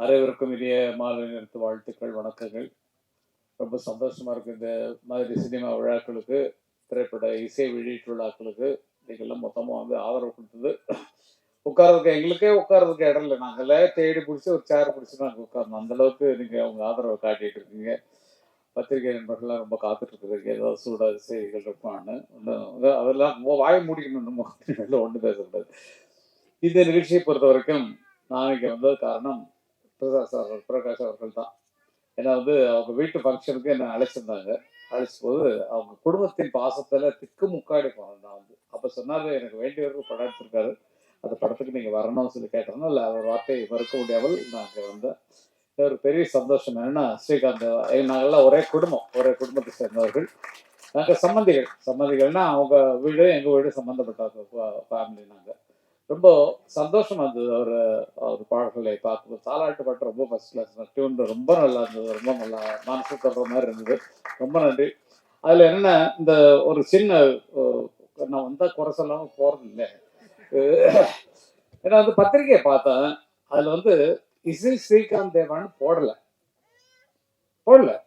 அனைவருக்கும் இனிய மாலை நிறுத்து வாழ்த்துக்கள் வணக்கங்கள். ரொம்ப சந்தோஷமா இருக்கு இந்த மாதிரி சினிமா விழாக்களுக்கு திரைப்பட இசை வெளியீட்டு விழாக்களுக்கு. நீங்கள்லாம் மொத்தமாக வந்து ஆதரவு கொடுத்தது. உட்கார்றதுக்கு எங்களுக்கே உட்கார்றதுக்கு இடம் இல்லை. நாங்களே தேடி பிடிச்சி ஒரு சேர் பிடிச்சி நாங்கள் உட்காரணும். அந்த அளவுக்கு நீங்கள் அவங்க ஆதரவை காட்டிட்டு இருக்கீங்க. பத்திரிகை நண்பர்கள்லாம் ரொம்ப காத்துட்டு ஏதாவது சூடாக செய்திகள் இருப்பான்னு ஒன்றும் அதெல்லாம் வாய் வாயை மூடிக்கணும் நம்ம. ஒன்று பேசக்கூடாது. இந்த நிகழ்ச்சியை பொறுத்த வரைக்கும் நான் இங்கே வந்தது காரணம் பிரகாஷ் அவர்கள் பிரகாஷ் அவர்கள் தான். ஏன்னா வந்து அவங்க வீட்டு ஃபங்க்ஷனுக்கு என்னை அழைச்சிருந்தாங்க. அழைச்ச போது அவங்க குடும்பத்தின் பாசத்துல திக்கு முக்காடி போனேன் நான் வந்து. அப்போ சொன்னாரு எனக்கு வேண்டியவர்கள் படம் எடுத்திருக்காரு. அந்த படத்துக்கு நீங்கள் வரணும்னு சொல்லி கேட்டோம்னா இல்லை அவர் வார்த்தையை மறுக்க முடியாமல் நாங்கள் வந்தேன். ஒரு பெரிய சந்தோஷம். என்னன்னா ஸ்ரீகாந்த் நாங்கள்லாம் ஒரே குடும்பம். ஒரே குடும்பத்தை சேர்ந்தவர்கள். நாங்கள் சம்மந்திகள். சம்மந்திகள்னா அவங்க வீடு எங்கள் வீடு சம்மந்தப்பட்ட ஃபேமிலி நாங்கள் ரொம்ப சந்தோஷமா இருந்தது அவர் அவர் பாடல்களை பார்க்கும்போது தாலாட்டு பாட்டு ரொம்ப ஃபர்ஸ்ட் கிளாஸ் டியூன் ரொம்ப நல்லா இருந்தது. ரொம்ப நல்லா மனசு தொடுற மாதிரி இருந்தது. ரொம்ப நன்றி. அதில் என்ன இந்த ஒரு சின்ன நான் வந்தால் குறை சொல்லாமல் போகிறது ஏன்னா வந்து பத்திரிகையை பார்த்தேன். அதில் வந்து இசை ஸ்ரீகாந்த் தேவான்னு போடலை. போடல.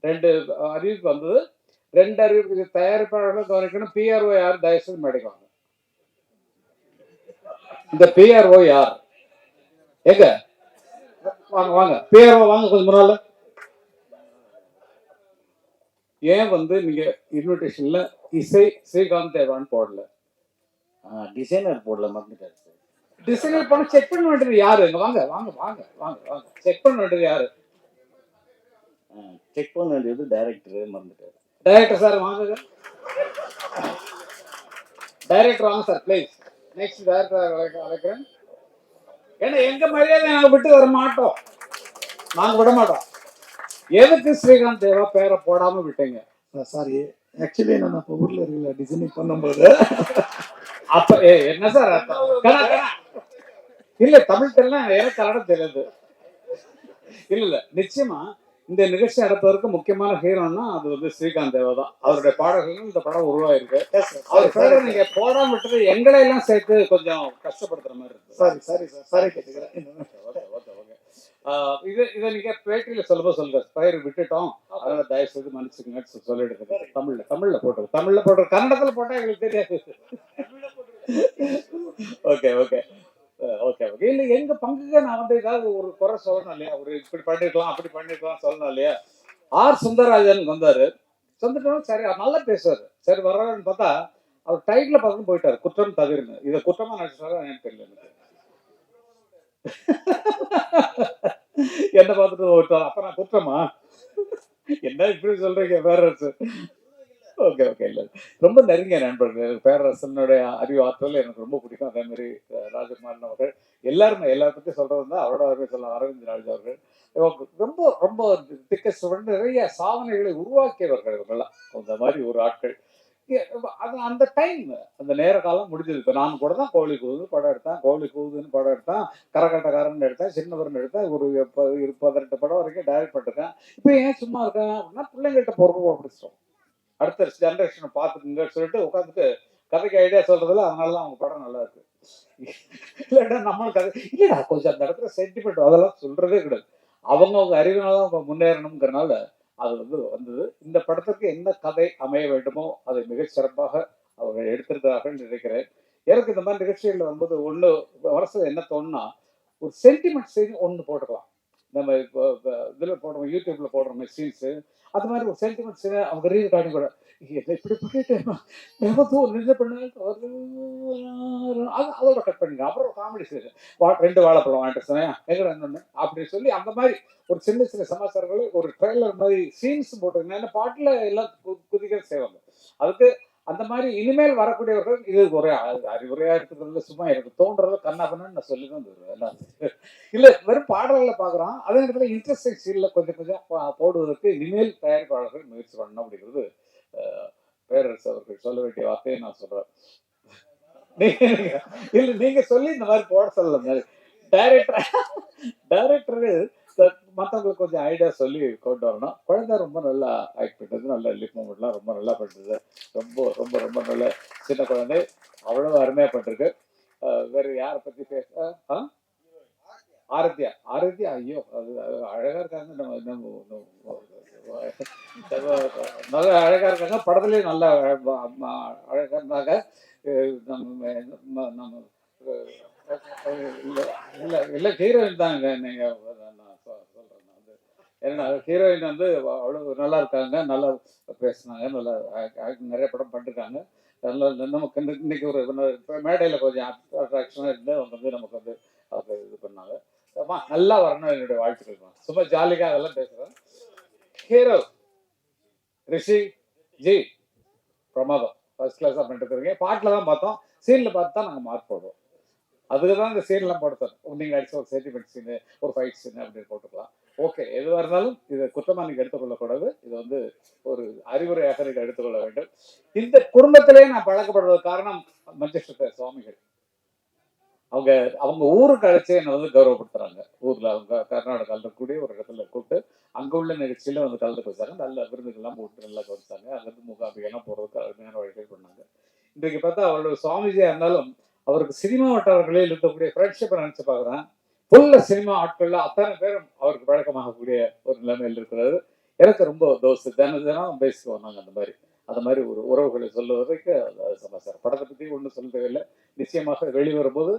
ரெண்டு அறிவிப்பு வந்தது. ரெண்டு அறிவிப்பு தயாரிப்பாளர்களும் கவனிக்கணும். பிஆர்ஓ யார்? தயவுசெய்து மேடைக்குவாங்க இந்த பிஆர்ஓ யார்? எங்க வாங்க வாங்க. பிஆர்ஓ வாங்க கொஞ்சம் முன்னால. ஏன் வந்து நீங்க இன்விடேஷன்ல இசை ஸ்ரீகாந்த் தேவான் போடல? டிசைனர் போடல மறந்துட்டாரு சார் டிசைனர் பண்ண செக் பண்ண வேண்டியது யாரு? வாங்க வாங்க வாங்க வாங்க வாங்க. செக் பண்ண வேண்டியது யாரு? செக் பண்ண வேண்டியது டைரக்டர் மறந்துட்டாரு டைரக்டர் சார் வாங்க. டைரக்டர் வாங்க சார் ப்ளீஸ் நெக்ஸ்ட் டைரக்டர் அழைக்கிறேன் ஏன்னா எங்க மரியாதை நாங்க விட்டு வர மாட்டோம். நாங்க விட மாட்டோம். எதுக்கு ஸ்ரீகாந்த் தேவா பேரை போடாம விட்டீங்க? சாரி ஆக்சுவலி நான் இப்போ ஊர்ல இருக்கல டிசைனிங் பண்ணும்போது. அப்ப என்ன சார். இல்ல தமிழ் தெரியல எனக்கு கன்னடம் தெரியாது. இல்ல இல்ல நிச்சயமா இந்த நிகழ்ச்சி நடப்பதற்கு முக்கியமான ஹீரோன்னா அது வந்து ஸ்ரீகாந்த் தேவா தான். அவருடைய பாடல்கள் இந்த படம் உருவாயிருக்கு. அவர் பேரை நீங்க போடாம விட்டது எங்களை எல்லாம் சேர்த்து கொஞ்சம் கஷ்டப்படுத்துற மாதிரி இருக்கு. சாரி சாரி சார் சாரி கேட்டுக்கிறேன். இது இதை நீங்க பேட்டியில சொல்லும்போது சொல்லுங்க. பயிர் விட்டுட்டோம். அதனால தயவு செய்து மன்னிச்சுக்கங்கன்னு சொல்லி சொல்லிடுங்க தமிழ்ல தமிழ்ல போட்டுரு தமிழ்ல போட்டுரு கன்னடத்துல போட்டா எங்களுக்கு தெரியாது. ஓகே ஓகே ஓகே இல்ல எங்க பங்குக்கு நான் வந்து ஏதாவது ஒரு குறை சொல்லணும் இல்லையா? ஒரு இப்படி பண்ணிருக்கலாம் அப்படி பண்ணிருக்கலாம் சொல்லணும் இல்லையா? ஆர் சுந்தரராஜன் வந்தாரு. வந்துட்டோம் சரி அவர் நல்லா பேசுவாரு. சரி வர்றாருன்னு பார்த்தா அவர் டைட்டில் பார்த்து போயிட்டாரு. குற்றம் தவிர்னு இதை குற்றமா நினைச்சாரா எனக்கு தெரியல என்ன பார்த்துட்டு ஓட்டார் அப்ப நான் குற்றமா? என்ன இப்படி சொல்றீங்க வேற ஓகே ஓகே இல்ல. ரொம்ப நெருங்கிய நண்பர்கள். பேரரசனுடைய அறிவு ஆற்றல் எனக்கு ரொம்ப பிடிக்கும். அதே மாதிரி ராஜகுமாரன் அவர்கள் எல்லாருமே எல்லாரும் பற்றி சொல்றது தான் அவரோட அருமை சொல்ல அரவிந்த் ராஜ் அவர்கள். ரொம்ப ரொம்ப திக்க நிறைய சாதனைகளை உருவாக்கியவர்கள் இவங்கெல்லாம். அந்த மாதிரி ஒரு ஆட்கள். அது அந்த டைம் அந்த நேர காலம் முடிஞ்சது. இப்போ நான் கூட தான் கோழி கூது படம் எடுத்தேன். கோழி கூகுதுன்னு படம் எடுத்தேன். கரகட்டக்காரன் எடுத்தேன். சின்னவரன் எடுத்தேன். ஒரு ப- இரு- பதினெட்டு படம் வரைக்கும் டைரக்ட் பண்ணிருக்கேன் இப்போ ஏன் சும்மா இருக்கேன் அப்படின்னா பிள்ளைங்கள்ட்ட பொறுப்பு பிடிச்சிட்டோம் அடுத்த ஜென்ரேஷனை பார்த்துக்குங்கன்னு சொல்லிட்டு உட்காந்துட்டு கதைக்கு ஐடியா சொல்றதுல அதனால தான் அவங்க படம் நல்லா இருக்கு. இல்லைடா நம்மளுக்கு கதை இல்லைடா கொஞ்சம் அந்த இடத்துல சென்டிமெண்ட் அதெல்லாம் சொல்றதே கிடையாது. அவங்க அவங்க அறிவினால அவங்க முன்னேறணுங்கிறனால அது வந்து வந்தது. இந்த படத்துக்கு என்ன கதை அமைய வேண்டுமோ அதை மிக சிறப்பாக அவர்கள் எடுத்திருக்கிறார்கள் நினைக்கிறேன். எனக்கு இந்த மாதிரி நிகழ்ச்சிகள் வரும்போது ஒன்று வருஷம் என்ன தோணுன்னா ஒரு சென்டிமெண்ட் செய்து ஒன்று போட்டுக்கலாம். நம்ம இப்போ இதில் போடுறோம் யூடியூப்ல போடுறோம் சீன்ஸு அது மாதிரி ஒரு சென்டிமெண்ட் அவங்க ரீல் காட்டி கூட என்ன இப்படி பண்ணிட்டு ஒரு நிஜ அது அதோட கட் பண்ணுங்க அப்புறம் காமெடி சீன் வா ரெண்டு வாழைப்பழம் வாங்கிட்டு சொன்னேன் எங்கடா இன்னொன்று அப்படின்னு சொல்லி அந்த மாதிரி ஒரு சின்ன சின்ன சமாச்சாரங்கள் ஒரு ட்ரெய்லர் மாதிரி சீன்ஸ் போட்டுருங்க ஏன்னா பாட்டில் எல்லாம் கு- செய்வாங்க. அதுக்கு அந்த மாதிரி இனிமேல் வரக்கூடியவர்கள் இது ஒரே அறிவுரையா இருக்கிறதுல சும்மா எனக்கு தோன்றது கண்ணாபன்னு நான் சொல்லி தான் தருவேன் இல்ல வெறும் பாடல்களை பாக்குறோம் அதே நேரத்தில் இன்ட்ரெஸ்டிங் சீன்ல கொஞ்சம் கொஞ்சம் போடுவதற்கு இனிமேல் தயாரிப்பாளர்கள் முயற்சி பண்ணணும் அப்படிங்கிறது பேரரசு அவர்கள் சொல்ல வேண்டிய வார்த்தையை நான் சொல்றேன். இல்ல நீங்க சொல்லி இந்த மாதிரி போட சொல்லல டைரக்டர் டைரக்டரு மற்றவங்களுக்கு கொஞ்சம் ஐடியா சொல்லி கொண்டு வரணும். குழந்தை ரொம்ப நல்லா ஆக்ட் பண்ணுறது நல்ல லிப் மூமெண்ட்லாம் ரொம்ப நல்லா பண்ணுறது ரொம்ப ரொம்ப ரொம்ப நல்ல சின்ன குழந்தை. அவ்வளவு அருமையாக பண்ணிருக்கு. வேறு யாரை பற்றி பேச ஆ ஆரத்தியா? ஆரத்தியா? ஐயோ அது அழகாக அழகா இருக்காங்க. நம்ம நம்ம நல்லா அழகா இருக்காங்க. படத்துலயும் நல்லா அழகாக அழகா இருந்தாங்க. நம்ம நம்ம- இல்ல இல்ல ஹீரோயின் தாங்க நீங்க நான் சொ- சொல்றேன் நான் வந்து ஏன்னா ஹீரோயின் வந்து அவ்வளோ நல்லா இருக்காங்க நல்லா பேசுனாங்க நல்லா நிறைய படம் பண்ணிருக்காங்க. நல்லா நமக்கு இன்னைக்கு- இன்னைக்கு ஒரு இன்னொரு கொஞ்சம் அட்ராக்ஷனாக இருந்து அவங்க வந்து நமக்கு வந்து அவங்க இது பண்ணாங்க. அம்மா நல்லா வரணும் என்னுடைய வாழ்த்துக்கள் சும்மா ஜாலிக்காக அதெல்லாம் பேசுறேன் ஹீரோ ரிஷி ஜி பிரமாதம். ஃபர்ஸ்ட் கிளாஸாக பண்ணிட்டு இருக்கீங்க பாட்டில் தான் பார்த்தோம். சீனில் பார்த்து தான் நாங்கள் மார்க் போடுவோம். அதுக்கு தான் இந்த சீன்லாம் போடுத்தோம் நீங்கள் அடிச்ச ஒரு சென்டிமெண்ட் சீனு ஒரு ஃபைட் சீனு அப்படின்னு போட்டுக்கலாம். ஓகே எதுவாக இருந்தாலும் இதை குற்றமாக நீங்கள் எடுத்துக்கொள்ளக்கூடாது. இது வந்து ஒரு அறிவுரையாக நீங்கள் எடுத்துக்கொள்ள வேண்டும். இந்த குடும்பத்திலே நான் பழக்கப்படுறது காரணம் மஞ்சேஸ்வர சுவாமிகள். அவங்க அவங்க ஊருக்கு அழைச்சி என்னை வந்து கௌரவப்படுத்துறாங்க. ஊரில் அவங்க கர்நாடகாவில் இருக்கக்கூடிய ஒரு இடத்துல கூப்பிட்டு அங்கே உள்ள நிகழ்ச்சியில வந்து கலந்து வச்சாங்க நல்ல விருந்துகள்லாம் போட்டு நல்லா கவனிச்சாங்க. அங்கிருந்து மூகாம்பிகெல்லாம் போகிறதுக்கு அருமையான வழிகள் பண்ணாங்க. இன்றைக்கு பார்த்தா அவரோட சுவாமிஜியாக இருந்தாலும் அவருக்கு சினிமா வட்டாரங்களில் இருக்கக்கூடிய ஃப்ரெண்ட்ஷிப்பை நினச்சி பார்க்குறேன். ஃபுல்ல சினிமா ஆட்கள்ல அத்தனை பேரும் அவருக்கு வழக்கமாகக்கூடிய ஒரு நிலைமையில் இருக்கிறது எனக்கு ரொம்ப தோசை. தினம் தினம் பேசுவோம் நாங்கள் அந்த மாதிரி. அந்த மாதிரி ஒரு உறவுகளை சொல்லுவதற்கு சமாச்சாரம். படத்தை பற்றி ஒன்றும் சொல்ல தேவையில்லை நிச்சயமாக வெளிவரும்போது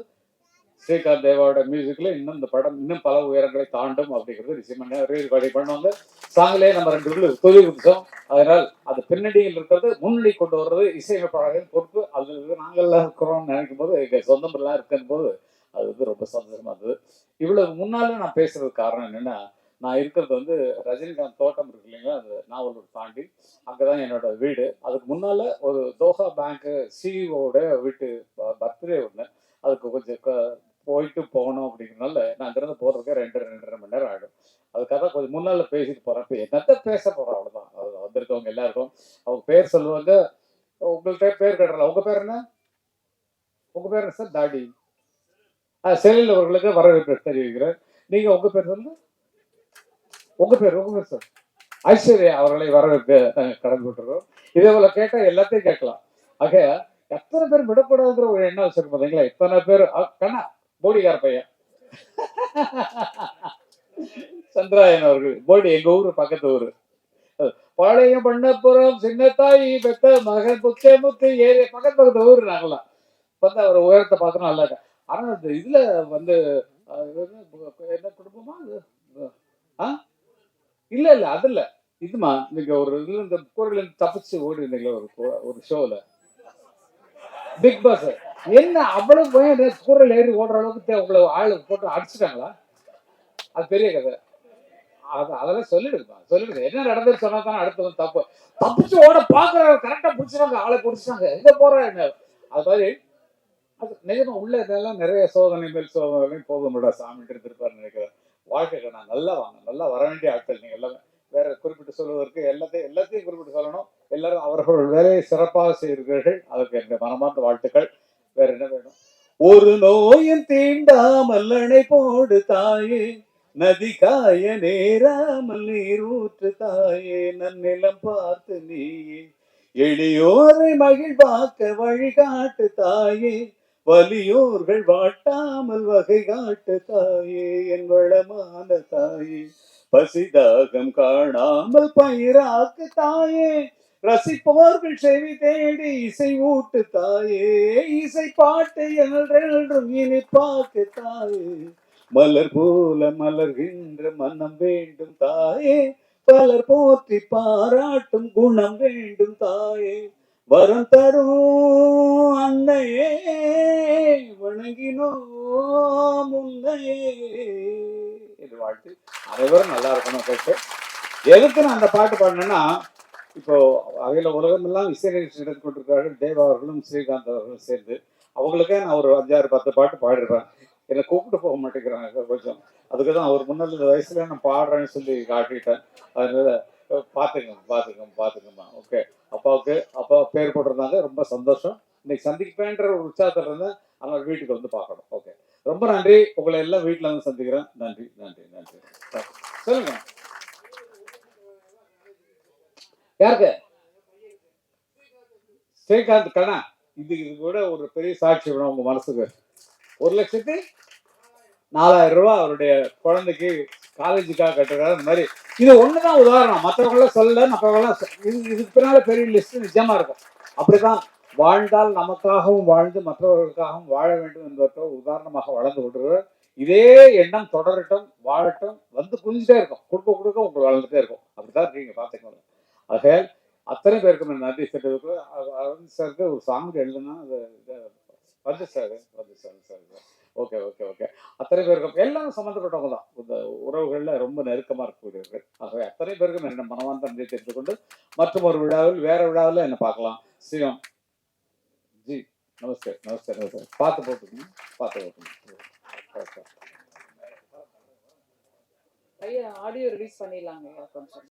ஸ்ரீகாந்த் தேவாவோட மியூசிக்கில் இன்னும் இந்த படம் இன்னும் பல உயரங்களை தாண்டும் அப்படிங்கிறது நிச்சயமாக ரீ பண்ணுவாங்க. சாங்கிலே நம்ம ரெண்டு பேரும் தொழில் கொடுத்தோம் அதனால் அது பின்னணியில் இருக்கிறது முன்னணி கொண்டு வர்றது இசையமைப்பாளர்கள் பொறுப்பு. அது நாங்கள்லாம் இருக்கிறோம்னு நினைக்கும் போது எங்கள் சொந்தம் எல்லாம் இருக்கும் போது அது வந்து ரொம்ப சந்தோஷமா இருந்தது. இவ்வளவு முன்னால நான் பேசுறது காரணம் என்னன்னா நான் இருக்கிறது வந்து ரஜினிகாந்த் தோட்டம் இருக்கு இல்லைங்களா? அந்த நாவலூர் தாண்டி. அங்கதான் என்னோட வீடு. அதுக்கு முன்னால ஒரு தோஹா பேங்க் சிஇஓட வீட்டு பர்த்டே ஒன்று அதுக்கு கொஞ்சம் போயிட்டு போகணும் அப்படிங்கிறனால நான் அங்கிருந்து போறதுக்கு ரெண்டு ரெண்டரை மணி நேரம் ஆகிடும் அதுக்காக கொஞ்சம் முன்னால பேசிட்டு போறேன் இப்போ என்னத்த பேச போறோம் அவ்வளவுதான். அது வந்திருக்கவங்க எல்லாருக்கும் அவங்க பேர் சொல்லுவாங்க. உங்கள்கிட்ட பேர் கேட்டுறல. உங்க பேர் என்ன? உங்க பேர் என்ன சார் தாடி. ஆ செல்லில் அவர்களுக்கு வரவேற்பு தெரிவிக்கிறார். நீங்க உங்க பேர் சொல்லுங்க. உங்க பேர் உங்க பேர் சார் ஐஸ்வர்யா அவர்களை வரவேற்பு கடந்து விட்டுறோம் இதே போல கேட்டா எல்லாத்தையும் கேட்கலாம். ஆக எத்தனை பேர் விடக்கூடாதுங்கிற ஒரு எண்ணம் வச்சிருக்கு பார்த்தீங்களா எத்தனை பேர் அ, கண்ணா போடிகார பையன். சந்திராயன் அவர்கள் போடி எங்க ஊரு பக்கத்து ஊரு. பாளைய பண்ணப்புறம் சின்னத்தாய் பெத்த மகன் புத்தே முத்து ஏரிய பக்கத்து பக்கத்து ஊர் நாங்களாம் வந்து அவர் உயரத்தை பார்த்தோம் நல்லா ஆனா இந்த இதுல வந்து என்ன குடும்பமா அது? ஆ? இல்ல இல்ல அது இல்ல இதுமா நீங்க ஒரு இதுல இந்த கூரையில தப்பிச்சு ஓடி இருந்தீங்களா ஒரு ஒரு ஷோல. பிக் பாஸ் என்ன அவ்வளவு பயம்? கூரையில ஏறி ஓடுற அளவுக்கு உங்களை ஆளு போட்டு அடிச்சுட்டாங்களா? அது பெரிய கதை. அது அதெல்லாம் சொல்லிடுங்கப்பா சொல்லிடுங்க. என்ன நடந்தது சொன்னா தானே அடுத்து தப்பு. தப்பிச்சு ஓட பாக்குற கரெக்டா பிடிச்சாங்க ஆளை பிடிச்சாங்க எங்க போற என்ன? அது மாதிரி அது நிஜமா உள்ள இதெல்லாம் நிறைய சோதனை மேல் போக முடியாது சாமி இருப்பாருன்னு நினைக்கிறேன். வாழ்க்கைக்கு நான் நல்லா வாங்க நல்லா வர வேண்டிய ஆட்கள் நீங்க எல்லாமே. வேற குறிப்பிட்டு சொல்வதற்கு எல்லாத்தையும் எல்லாத்தையும் குறிப்பிட்டு சொல்லணும். எல்லாரும் அவர்கள் வேலையை சிறப்பாக செய்கிறீர்கள் அதற்கு என்னுடைய மனமார்ந்த வாழ்த்துக்கள். வேற என்ன வேணும்? ஒரு நோயும் தீண்டாமல் அணை போடு தாயே நதி காய நேராமல் நீர் ஊற்று தாயே நன்னிலம் பார்த்து நீயே எளியோரை மகிழ்வாக்க வழிகாட்டு தாயே வலியோர்கள் வாட்டாமல் வகை காட்ட தாயே என் வளமான தாயே. பசிதாகம் காணாமல் பயிராக்கு தாயே. ரசிப்பவர்கள் செவி தேடி இசை ஊட்டு தாயே. இசை பாட்டு என்றென்றும் இனிப்பாக்கு தாயே. மலர் போல மலர்கின்ற மனம் வேண்டும் தாயே. பலர் போற்றி பாராட்டும் குணம் வேண்டும் தாயே. வரம் தரும் அன்னையே வணங்கினோம் உன்னையே. என்று வாழ்த்து. அனைவரும் நல்லா இருக்கணும் கேட்டு. எதுக்கு நான் அந்த பாட்டு பாடினேன்னா இப்போ அகில உலகமெல்லாம் இசை நிகழ்ச்சி நடத்தி கொண்டிருக்கிறார்கள். தேவா அவர்களும் ஸ்ரீகாந்த் அவர்களும் சேர்ந்து. அவங்களுக்கே நான் ஒரு அஞ்சாறு பத்து பாட்டு பாடிருப்பேன். என்னை கூப்பிட்டு போக மாட்டேங்கிறாங்க கொஞ்சம். அதுக்கு தான் அவர் முன்னாள் இந்த வயசுல நான் பாடுறேன்னு சொல்லி காட்டிட்டேன். அதனால பார்த்துக்கங்க பாத்துக்கங்க பாத்துக்கங்க ஓகே அப்பாவுக்கு அப்பா பேர் போட்டிருந்தாங்க ரொம்ப சந்தோஷம். இன்னைக்கு சந்திப்பேன்ற ஒரு உற்சாகத்தில் இருந்தேன் ஆனால் வீட்டுக்கு வந்து பார்க்கணும். ஓகே ரொம்ப நன்றி. உங்களை எல்லாம் வீட்டில் வந்து சந்திக்கிறேன். நன்றி நன்றி நன்றி. சொல்லுங்க. யாருக்கு? ஸ்ரீகாந்த் கண்ணா. இது இது கூட ஒரு பெரிய சாட்சி வேணும் உங்க மனசுக்கு. ஒரு லட்சத்து நாலாயிரம் ரூபாய் அவருடைய குழந்தைக்கு காலேஜுக்காக கட்டுறாரு இந்த மாதிரி இது ஒண்ணுதான் உதாரணம். மற்றவங்களாம் சொல்ல மற்றவங்களாம் இது இதுக்கு பின்னால பெரிய லிஸ்ட் நிஜமா இருக்கும். அப்படிதான் வாழ்ந்தால் நமக்காகவும் வாழ்ந்து மற்றவர்களுக்காகவும் வாழ வேண்டும் என்பதற்கு உதாரணமாக வளர்ந்து கொண்டிருக்கிறார் இதே எண்ணம் தொடரட்டும் வாழட்டும் வந்து குஞ்சிட்டே இருக்கும். கொடுக்க கொடுக்க உங்களுக்கு வளர்ந்துட்டே இருக்கும். அப்படிதான் இருக்கீங்க பார்த்துக்கோங்க. ஆக அத்தனை பேருக்கும் நன்றி தெரிவித்து அரவிந்த் சாருக்கு ஒரு சாங் எழுதுனா அது வந்து சார் வந்து sir sir okay okay okay. அத்தனை பேருக்கும் எல்லாம் சம்மந்தப்பட்டவங்க தான். இந்த உறவுகளில் ரொம்ப நெருக்கமாக இருக்கக்கூடியவர்கள். ஆகவே அத்தனை பேருக்கும் என்ன மனமார்ந்த நன்றி தெரிந்து கொண்டு மற்றும் ஒரு விழாவில் வேற விழாவில் என்ன பார்க்கலாம். ஸ்ரீராம் ஜி நமஸ்தே நமஸ்தே நமஸ்தே. பார்த்து போட்டுக்கணும். பார்த்து போட்டுக்கணும். ஐயா ஆடியோ ரிலீஸ் பண்ணிடலாங்க. கொஞ்சம்.